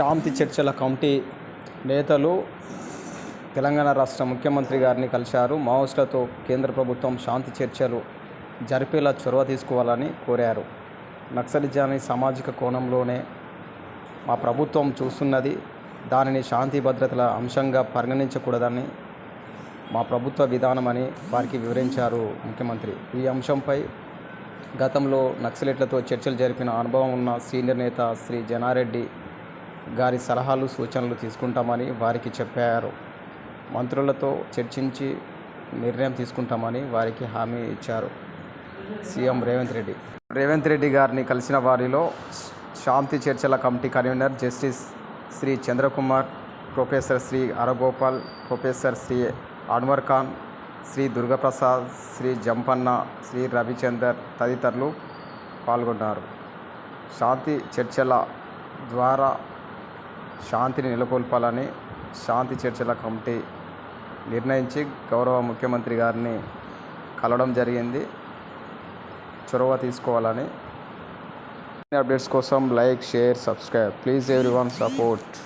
శాంతి చర్చల కమిటీ నేతలు తెలంగాణ రాష్ట్ర ముఖ్యమంత్రి గారిని కలిశారు. మావోయిస్టులతో కేంద్ర ప్రభుత్వం శాంతి చర్చలు జరిపేలా చొరవ తీసుకోవాలని కోరారు. నక్సలిజాన్ని సామాజిక కోణంలోనే మా ప్రభుత్వం చూస్తున్నది. దానిని శాంతి భద్రతల అంశంగా పరిగణించకూడదని మా ప్రభుత్వ విధానమని వారికి వివరించారు ముఖ్యమంత్రి. ఈ అంశంపై గతంలో నక్సలెట్లతో చర్చలు జరిపిన అనుభవం ఉన్న సీనియర్ నేత శ్రీ జనారెడ్డి గారి సలహాలు సూచనలు తీసుకుంటామని వారికి చెప్పారు. మంత్రులతో చర్చించి నిర్ణయం తీసుకుంటామని వారికి హామీ ఇచ్చారు. సీఎం రేవంత్ రెడ్డి. రేవంత్ రెడ్డి గారిని కలిసిన వారిలో శాంతి చర్చల committee convener justice Shri Chandrakumar professor Shri Haragopal professor Shri Anwar Khan Shri Durgaprasad Shri Jampanna Shri Ravichander తదితరులు పాల్గొన్నారు. శాంతి చర్చల ద్వారా శాంతిని నెలకొల్పాలని శాంతి చర్చల కమిటీ నిర్ణయించి గౌరవ ముఖ్యమంత్రి గారిని కలవడం జరిగింది. చొరవ తీసుకోవాలని. అప్డేట్స్ కోసం like share subscribe. Please every one support.